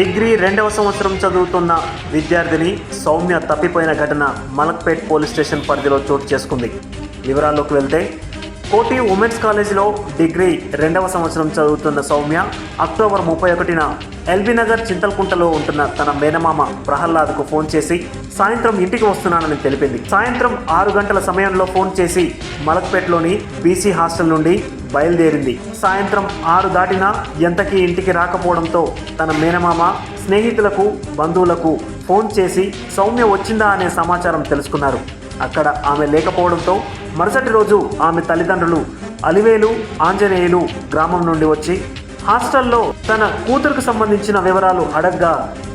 Degree రెండవ సంవత్సరం చదువుతున్న విద్యార్థిని సౌమ్య తప్పిపోయిన ఘటన మలక్పేట్ పోలీస్ స్టేషన్ పరిధిలో చోటు చేసుకుంది. వివరాల్లోకి వెళ్తే కోటి ఉమెన్స్ కాలేజీలో డిగ్రీ రెండవ సంవత్సరం చదువుతున్న సౌమ్య అక్టోబర్ ముప్పై ఒకటిన ఎల్బీ నగర్ చింతల్కుంటలో ఉంటున్న తన మేనమామ ప్రహ్లాద్కు ఫోన్ చేసి సాయంత్రం ఇంటికి వస్తున్నానని తెలిపింది. సాయంత్రం ఆరు గంటల సమయంలో ఫోన్ చేసి మలక్పేట్లోని బీసీ హాస్టల్ నుండి బయలుదేరింది. సాయంత్రం ఆరు దాటినా ఎంతకీ ఇంటికి రాకపోవడంతో తన మేనమామ స్నేహితులకు బంధువులకు ఫోన్ చేసి సౌమ్య వచ్చిందా? అనే సమాచారం తెలుసుకున్నారు. అక్కడ ఆమె లేకపోవడంతో మరుసటి రోజు ఆమె తల్లిదండ్రులు అలివేలు ఆంజనేయులు గ్రామం నుండి వచ్చి హాస్టల్లో తన కూతురుకు సంబంధించిన వివరాలు అడగ్గా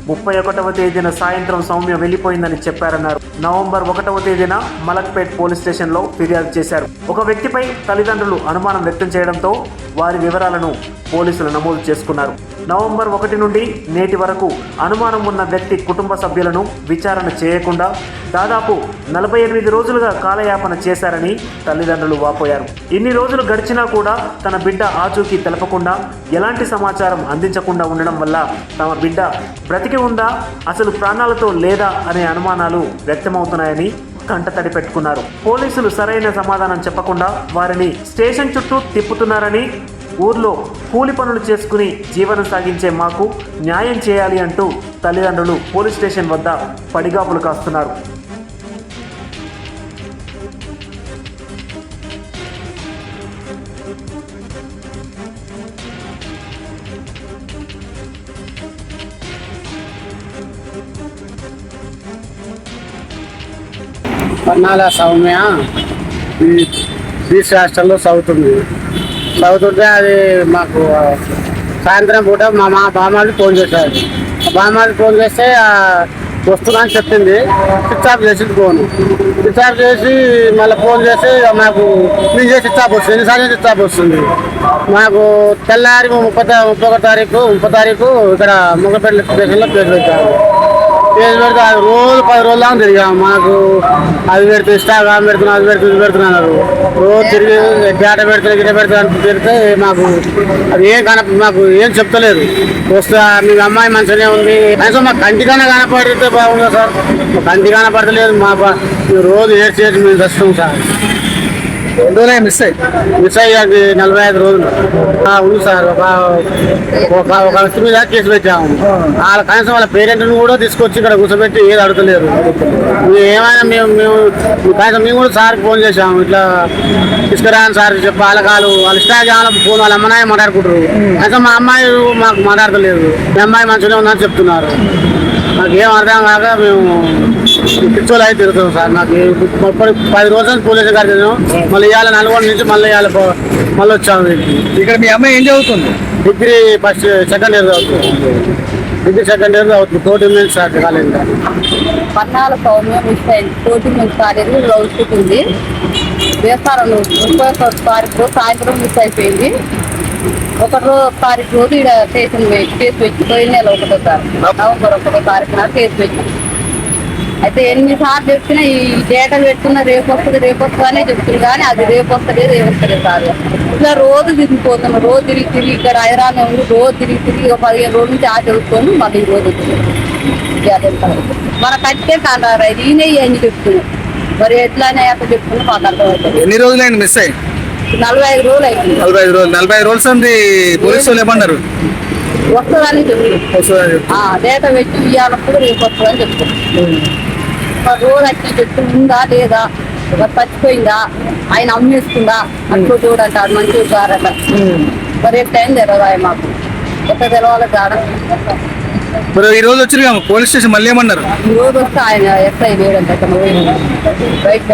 ముప్పై ఒకటవ తేదీన సాయంత్రం సౌమ్య వెళ్ళిపోయిందని చెప్పారన్నారు. నవంబర్ ఒకటవ తేదీన మలక్పేట్ పోలీస్ స్టేషన్లో ఫిర్యాదు చేశారు. ఒక వ్యక్తిపై తల్లిదండ్రులు అనుమానం వ్యక్తం చేయడంతో వారి వివరాలను పోలీసులు నమోదు చేసుకున్నారు. నవంబర్ ఒకటి నుండి నేటి వరకు అనుమానం ఉన్న వ్యక్తి కుటుంబ సభ్యులను విచారణ చేయకుండా దాదాపు నలభై ఎనిమిది రోజులుగా కాలయాపన చేశారని తల్లిదండ్రులు వాపోయారు. ఇన్ని రోజులు గడిచినా కూడా తన బిడ్డ ఆచూకీ తెలపకుండా ఎలాంటి సమాచారం అందించకుండా ఉండడం వల్ల తమ బిడ్డ బ్రతికి ఉందా? అసలు ప్రాణాలతో లేదా అనే అనుమానాలు వ్యక్తమవుతున్నాయని కంటతడి పెట్టుకున్నారు. పోలీసులు సరైన సమాధానం చెప్పకుండా వారిని స్టేషన్ చుట్టూ తిప్పుతున్నారని ఊర్లో కూలి పనులు చేసుకుని జీవనం సాగించే మాకు న్యాయం చేయాలి అంటూ తల్లిదండ్రులు పోలీస్ స్టేషన్ వద్ద పడిగాపులు కాస్తున్నారు. పన్నాల సౌమ్య? ఈ బీచ్ హాస్టల్లో చదువుతుంది. చదువుతుంటే అది మాకు సాయంత్రం పూట మా మా బామ్మాది ఫోన్ చేశారు. బామ్మాది ఫోన్ చేస్తే ఆ, వస్తున్నా అని చెప్పింది. స్విచ్ ఆఫ్ చేసింది ఫోన్. స్విచ్ ఆఫ్ చేసి మళ్ళీ ఫోన్ చేసి మాకు మేము చేసి స్విచ్ ఆఫ్ వస్తుంది. ఎన్నిసార్లు స్విచ్ ఆఫ్ వస్తుంది? మాకు తెల్లారి ముప్పై ముప్పై ఒక తారీఖు ముప్పై తారీఖు ఇక్కడ మొగపేట స్టేషన్లో పేరు పెట్టారు. ఏది పెడితే అది రోజు పది రోజులు దాకా తిరిగాము మాకు అది పెడితే ఇన్స్టాగ్రామ్ పెడుతున్నా అది పెడితే ఇది పెడుతున్నారు రోజు తిరిగి డేటా పెడుతున్నా గిట పెడుతున్నా అని పెడితే మాకు అది ఏం కన మాకు ఏం చెప్తలేదు. వస్తే మీ అమ్మాయి మంచిగానే ఉంది. కనీసం మాకు కంటికైనా కనపడితే బాగుందా సార్. మా కంటి కనపడతలేదు మా రోజు ఏడ్చి ఏడ్చి మేము తెస్తాం సార్. రోజులే మిస్ అయ్యి. మిస్ అయ్యాక నలభై ఐదు రోజులు. ఉంది సార్ ఒక ఒక ఒక వ్యక్తి మీద కేసు పెట్టాము. వాళ్ళ కనీసం వాళ్ళ పేరెంట్ని కూడా తీసుకొచ్చి ఇక్కడ కూర్చోబెట్టి ఏది అడగలేరు ఏమైనా మేము మేము కనీసం మేము కూడా సార్కి ఫోన్ చేసాము ఇట్లా తీసుకురాని సార్ చెప్పి వాళ్ళకాలు వాళ్ళ ఇష్టాజాల ఫోన్ వాళ్ళ అమ్మనాయ మాట్లాడుకుంటారు. కనీసం మా అమ్మాయి మాకు మాట్లాడతలేదు. మీ అమ్మాయి మంచిగా ఉందని చెప్తున్నారు. మాకు ఏం అర్థం కాక మేము పిచ్చోలు అయితే తిరుగుతాం సార్. నాకు పది రోజులు పోలీసు గారు తిరిగాం మళ్ళీ ఇవాళ నల్గొండ నుంచి మళ్ళీ ఇవాళ పో- మళ్ళీ వచ్చాము వీటికి. ఇక్కడ మీ అమ్మాయి ఏం చదువుతుంది? డిగ్రీ ఫస్ట్ సెకండ్ ఇయర్ చదువుతుంది. డిగ్రీ సెకండ్ ఇయర్ చదువుతుంది. తోటి మేము sir college Pannala Soumya miss అయింది కోటి నుంచి కాలేదు చదువుతుంది వేస్తారం ముప్పై ఒకటో తారీఖు సాయంత్రం మిస్ అయిపోయింది. ఒకటో తారీఖు రోజు ఇక్కడ స్టేషన్ కేసు పెట్టి పోయిన నెల ఒకటో తారీఖు నవంబర్ ఒకటో తారీఖు నాడు కేసు పెట్టి అయితే ఎన్నిసార్లు చెప్పినా ఈ డేటాలు పెట్టుకున్న రేపు వస్తుంది రేపు వస్తుంది అనే చెప్తుంది కానీ అది రేపు వస్తుంది రేపు వస్తుంది సార్ ఇట్లా రోజు తిరిగిపోతున్నాం రోజు తిరిగి తిరిగి ఇక్కడ హైదరాబాద్ ఉండి రోజు తిరిగి తిరిగి ఒక పదిహేను రోజుల నుంచి ఆ చదువుకొని మళ్ళీ ఈ రోజు. మన కట్టే కాంటారా ఈయన అని చెప్తున్నాం. మరి ఎట్లా అట్లా చెప్తున్నా మాకు అర్థమవుతుంది ఎన్ని రోజులైంది మిస్ అయ్యి? నలభై ఐదు రోజులు నలభై ఐదు రోజులు. నలభై ఐదు రోజుల పోలీసు వాళ్ళు ఏమన్నారు? వస్తుందని చెప్తున్నాం వస్తుందని డేటా పెట్టి ఇవ్వాలప్పుడు రేపు వస్తుందని చెప్తున్నాం రోజు అట్లా చెప్తూ ఉందా లేదా? మరి చచ్చిపోయిందా? ఆయన అమ్మేసుకుందా? అట్లా చూడంటారు మంచి గారట మరి టైం తెలియదా మాకు? ఎట్లా తెలవాలి మరి ఈ రోజు వచ్చి పోలీస్ స్టేషన్ మళ్ళీ ఏమన్నారు? ఈ రోజు వస్తే ఆయన ఎస్ఐ లేడంట బయట